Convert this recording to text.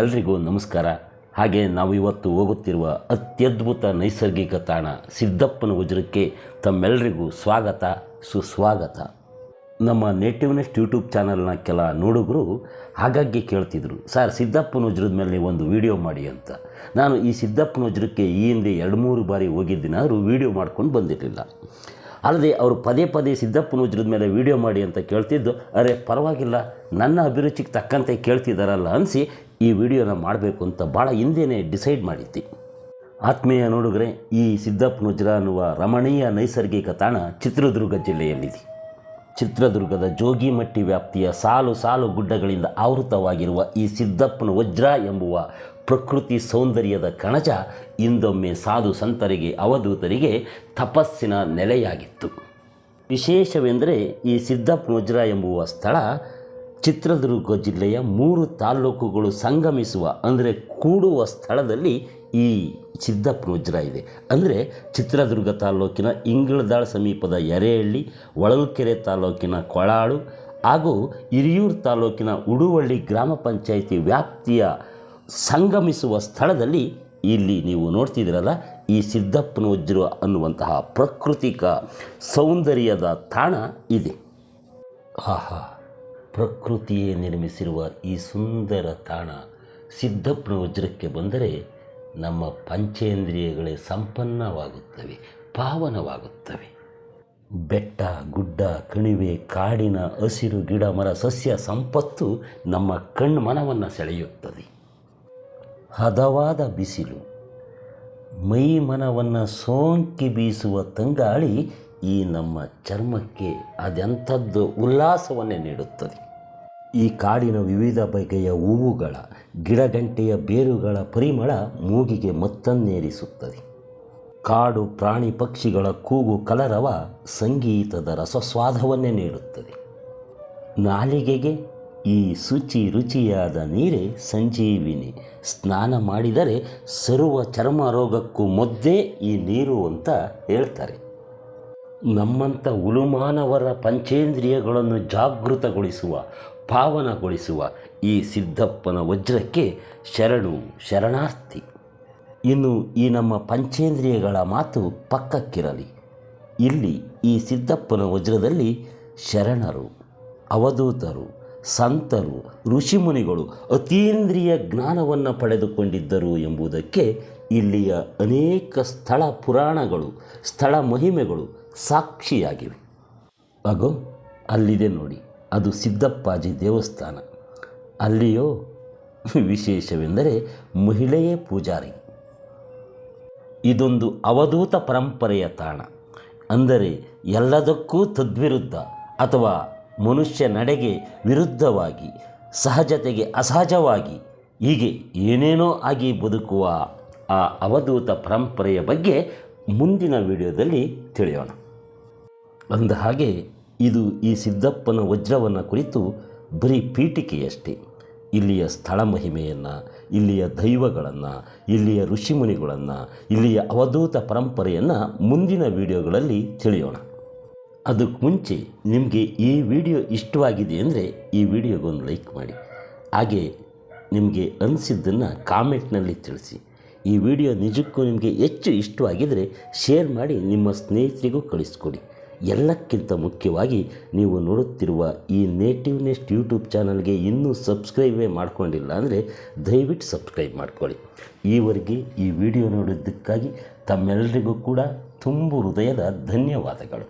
ಎಲ್ರಿಗೂ ನಮಸ್ಕಾರ. ಹಾಗೆ ನಾವು ಇವತ್ತು ಹೋಗುತ್ತಿರುವ ಅತ್ಯದ್ಭುತ ನೈಸರ್ಗಿಕ ತಾಣ ಸಿದ್ದಪ್ಪನ ವಜ್ರಕ್ಕೆ ತಮ್ಮೆಲ್ಲರಿಗೂ ಸ್ವಾಗತ, ಸುಸ್ವಾಗತ. ನಮ್ಮ ನೇಟಿವ್ನೆಸ್ಟ್ ಯೂಟ್ಯೂಬ್ ಚಾನಲ್ನ ಕೆಲ ನೋಡುಗರು ಹಾಗಾಗಿ ಕೇಳ್ತಿದ್ರು, ಸರ್ ಸಿದ್ದಪ್ಪನ ವಜ್ರದ ಮೇಲೆ ಒಂದು ವಿಡಿಯೋ ಮಾಡಿ ಅಂತ. ನಾನು ಈ ಸಿದ್ದಪ್ಪನ ವಜ್ರಕ್ಕೆ ಈ ಹಿಂದೆ ಎರಡು ಮೂರು ಬಾರಿ ಹೋಗಿದ್ದೀನಾದರೂ ವಿಡಿಯೋ ಮಾಡ್ಕೊಂಡು ಬಂದಿರಲಿಲ್ಲ. ಅಲ್ಲದೆ ಅವರು ಪದೇ ಪದೇ ಸಿದ್ದಪ್ಪನ ವಜ್ರದ ಮೇಲೆ ವಿಡಿಯೋ ಮಾಡಿ ಅಂತ ಕೇಳ್ತಿದ್ದು, ಅರೆ, ಪರವಾಗಿಲ್ಲ. ನನ್ನ ಅಭಿರುಚಿಗೆ ತಕ್ಕಂತೆ ಕೇಳ್ತಿದ್ದಾರಲ್ಲ ಅನಿಸಿ ಈ ವಿಡಿಯೋನ ಮಾಡಬೇಕು ಅಂತ ಭಾಳ ಹಿಂದೆಯೇ ಡಿಸೈಡ್ ಮಾಡಿದ್ದೆ. ಆತ್ಮೀಯ ನೋಡಿದ್ರೆ ಈ ಸಿದ್ದಪ್ಪನ ವಜ್ರ ಅನ್ನುವ ರಮಣೀಯ ನೈಸರ್ಗಿಕ ತಾಣ ಚಿತ್ರದುರ್ಗ ಜಿಲ್ಲೆಯಲ್ಲಿದೆ. ಚಿತ್ರದುರ್ಗದ ಜೋಗಿಮಟ್ಟಿ ವ್ಯಾಪ್ತಿಯ ಸಾಲು ಸಾಲು ಗುಡ್ಡಗಳಿಂದ ಆವೃತವಾಗಿರುವ ಈ ಸಿದ್ದಪ್ಪನ ವಜ್ರ ಎಂಬುವ ಪ್ರಕೃತಿ ಸೌಂದರ್ಯದ ಕಣಜ ಇಂದೊಮ್ಮೆ ಸಾಧು ಸಂತರಿಗೆ, ಅವಧೂತರಿಗೆ ತಪಸ್ಸಿನ ನೆಲೆಯಾಗಿತ್ತು. ವಿಶೇಷವೆಂದರೆ ಈ ಸಿದ್ದಪ್ಪನುಜ್ರ ಎಂಬುವ ಸ್ಥಳ ಚಿತ್ರದುರ್ಗ ಜಿಲ್ಲೆಯ ಮೂರು ತಾಲ್ಲೂಕುಗಳು ಸಂಗಮಿಸುವ, ಅಂದರೆ ಕೂಡುವ ಸ್ಥಳದಲ್ಲಿ ಈ ಸಿದ್ದಪ್ಪನುಜ್ರ ಇದೆ. ಅಂದರೆ ಚಿತ್ರದುರ್ಗ ತಾಲ್ಲೂಕಿನ ಇಂಗಳದಾಳ್ ಸಮೀಪದ ಎರೆಹಳ್ಳಿ ಹೊಳಲ್ಕೆರೆ ತಾಲೂಕಿನ ಕೊಳಾಳು ಹಾಗೂ ಹಿರಿಯೂರು ತಾಲೂಕಿನ ಉಡುವಳ್ಳಿ ಗ್ರಾಮ ಪಂಚಾಯಿತಿ ವ್ಯಾಪ್ತಿಯ ಸಂಗಮಿಸುವ ಸ್ಥಳದಲ್ಲಿ ಇಲ್ಲಿ ನೀವು ನೋಡ್ತಿದ್ದೀರಲ್ಲ, ಈ ಸಿದ್ದಪ್ಪನ ವಜ್ರ ಅನ್ನುವಂತಹ ಪ್ರಾಕೃತಿಕ ಸೌಂದರ್ಯದ ತಾಣ ಇದೆ. ಆಹಾ, ಪ್ರಕೃತಿಯೇ ನಿರ್ಮಿಸಿರುವ ಈ ಸುಂದರ ತಾಣ ಸಿದ್ದಪ್ಪನ ವಜ್ರಕ್ಕೆ ಬಂದರೆ ನಮ್ಮ ಪಂಚೇಂದ್ರಿಯಗಳೇ ಸಂಪನ್ನವಾಗುತ್ತವೆ, ಪಾವನವಾಗುತ್ತವೆ. ಬೆಟ್ಟ, ಗುಡ್ಡ, ಕಣಿವೆ, ಕಾಡಿನ ಹಸಿರು ಗಿಡ ಮರ ಸಸ್ಯ ಸಂಪತ್ತು ನಮ್ಮ ಕಣ್ಮನವನ್ನು ಸೆಳೆಯುತ್ತದೆ. ಹದವಾದ ಬಿಸಿಲು. ಮೈ ಮನವನ್ನು ಸೋಂಕಿ ಬೀಸುವ ತಂಗಾಳಿ ಈ ನಮ್ಮ ಚರ್ಮಕ್ಕೆ ಅದೆಂಥದ್ದು ಉಲ್ಲಾಸವನ್ನೇ ನೀಡುತ್ತದೆ. ಈ ಕಾಡಿನ ವಿವಿಧ ಬಗೆಯ ಹೂವುಗಳ, ಗಿಡಗಂಟೆಯ ಬೇರುಗಳ ಪರಿಮಳ ಮೂಗಿಗೆ ಮತ್ತನ್ನೇರಿಸುತ್ತದೆ. ಕಾಡು ಪ್ರಾಣಿ ಪಕ್ಷಿಗಳ ಕೂಗು ಕಲರವ ಸಂಗೀತದ ರಸಸ್ವಾದವನ್ನೇ ನೀಡುತ್ತದೆ. ನಾಲಿಗೆಗೆ ಈ ಶುಚಿ ರುಚಿಯಾದ ನೀರೇ ಸಂಜೀವಿನಿ. ಸ್ನಾನ ಮಾಡಿದರೆ ಸರ್ವ ಚರ್ಮ ರೋಗಕ್ಕೂ ಮೊದ್ದೇ ಈ ನೀರು ಅಂತ ಹೇಳ್ತಾರೆ. ನಮ್ಮಂಥ ಉಲುಮಾನವರ ಪಂಚೇಂದ್ರಿಯಗಳನ್ನು ಜಾಗೃತಗೊಳಿಸುವ, ಪಾವನಗೊಳಿಸುವ ಈ ಸಿದ್ದಪ್ಪನ ವಜ್ರಕ್ಕೆ ಶರಣು ಶರಣಾರ್ಥಿ ಇನ್ನು ಈ ನಮ್ಮ ಪಂಚೇಂದ್ರಿಯಗಳ ಮಾತು ಪಕ್ಕಕ್ಕಿರಲಿ. ಇಲ್ಲಿ ಈ ಸಿದ್ದಪ್ಪನ ವಜ್ರದಲ್ಲಿ ಶರಣರು, ಅವಧೂತರು ಸಂತರು, ಋಷಿಮುನಿಗಳು ಅತೀಂದ್ರಿಯ ಜ್ಞಾನವನ್ನು ಪಡೆದುಕೊಂಡಿದ್ದರು ಎಂಬುದಕ್ಕೆ ಇಲ್ಲಿಯ ಅನೇಕ ಸ್ಥಳ ಪುರಾಣಗಳು, ಸ್ಥಳ ಮಹಿಮೆಗಳು ಸಾಕ್ಷಿಯಾಗಿವೆ. ಹಾಗೋ ಅಲ್ಲಿದೆ ನೋಡಿ, ಅದು ಸಿದ್ದಪ್ಪಾಜಿ ದೇವಸ್ಥಾನ. ಅಲ್ಲಿಯೋ, ವಿಶೇಷವೆಂದರೆ ಮಹಿಳೆಯೇ ಪೂಜಾರಿ. ಇದೊಂದು ಅವಧೂತ ಪರಂಪರೆಯ ತಾಣ. ಅಂದರೆ ಎಲ್ಲದಕ್ಕೂ ತದ್ವಿರುದ್ಧ ಅಥವಾ ಮನುಷ್ಯ ನಡೆಗೆ ವಿರುದ್ಧವಾಗಿ, ಸಹಜತೆಗೆ ಅಸಹಜವಾಗಿ, ಹೀಗೆ ಏನೇನೋ ಆಗಿ ಬದುಕುವ ಆ ಅವಧೂತ ಪರಂಪರೆಯ ಬಗ್ಗೆ ಮುಂದಿನ ವಿಡಿಯೋದಲ್ಲಿ ತಿಳಿಯೋಣ. ಅಂದ ಹಾಗೆ, ಇದು ಈ ಸಿದ್ದಪ್ಪನ ವಜ್ರವನ್ನು ಕುರಿತು ಬರೀ ಪೀಠಿಕೆಯಷ್ಟೇ. ಇಲ್ಲಿಯ ಸ್ಥಳ ಮಹಿಮೆಯನ್ನು, ಇಲ್ಲಿಯ ದೈವಗಳನ್ನು, ಇಲ್ಲಿಯ ಋಷಿಮುನಿಗಳನ್ನು, ಇಲ್ಲಿಯ ಅವಧೂತ ಪರಂಪರೆಯನ್ನು ಮುಂದಿನ ವಿಡಿಯೋಗಳಲ್ಲಿ ತಿಳಿಯೋಣ. ಅದಕ್ಕೆ ಮುಂಚೆ ನಿಮಗೆ ಈ ವಿಡಿಯೋ ಇಷ್ಟವಾಗಿದೆ ಅಂದರೆ ಈ ವಿಡಿಯೋಗೊಂದು ಲೈಕ್ ಮಾಡಿ. ಹಾಗೆ ನಿಮಗೆ ಅನಿಸಿದ್ದನ್ನು ಕಾಮೆಂಟ್ನಲ್ಲಿ ತಿಳಿಸಿ. ಈ ವಿಡಿಯೋ ನಿಜಕ್ಕೂ ನಿಮಗೆ ಹೆಚ್ಚು ಇಷ್ಟವಾಗಿದ್ದರೆ ಶೇರ್ ಮಾಡಿ, ನಿಮ್ಮ ಸ್ನೇಹಿತರಿಗೂ ಕಳಿಸ್ಕೊಡಿ. ಎಲ್ಲಕ್ಕಿಂತ ಮುಖ್ಯವಾಗಿ ನೀವು ನೋಡುತ್ತಿರುವ ಈ ನೇಟಿವ್ ನೆಸ್ಟ್ ಯೂಟ್ಯೂಬ್ ಚಾನಲ್ಗೆ ಇನ್ನೂ ಸಬ್ಸ್ಕ್ರೈಬೇ ಮಾಡ್ಕೊಂಡಿಲ್ಲ ಅಂದರೆ ದಯವಿಟ್ಟು ಸಬ್ಸ್ಕ್ರೈಬ್ ಮಾಡ್ಕೊಳ್ಳಿ. ಈವರೆಗೆ ಈ ವಿಡಿಯೋ ನೋಡಿದ್ದಕ್ಕಾಗಿ ತಮ್ಮೆಲ್ಲರಿಗೂ ಕೂಡ ತುಂಬು ಹೃದಯದ ಧನ್ಯವಾದಗಳು.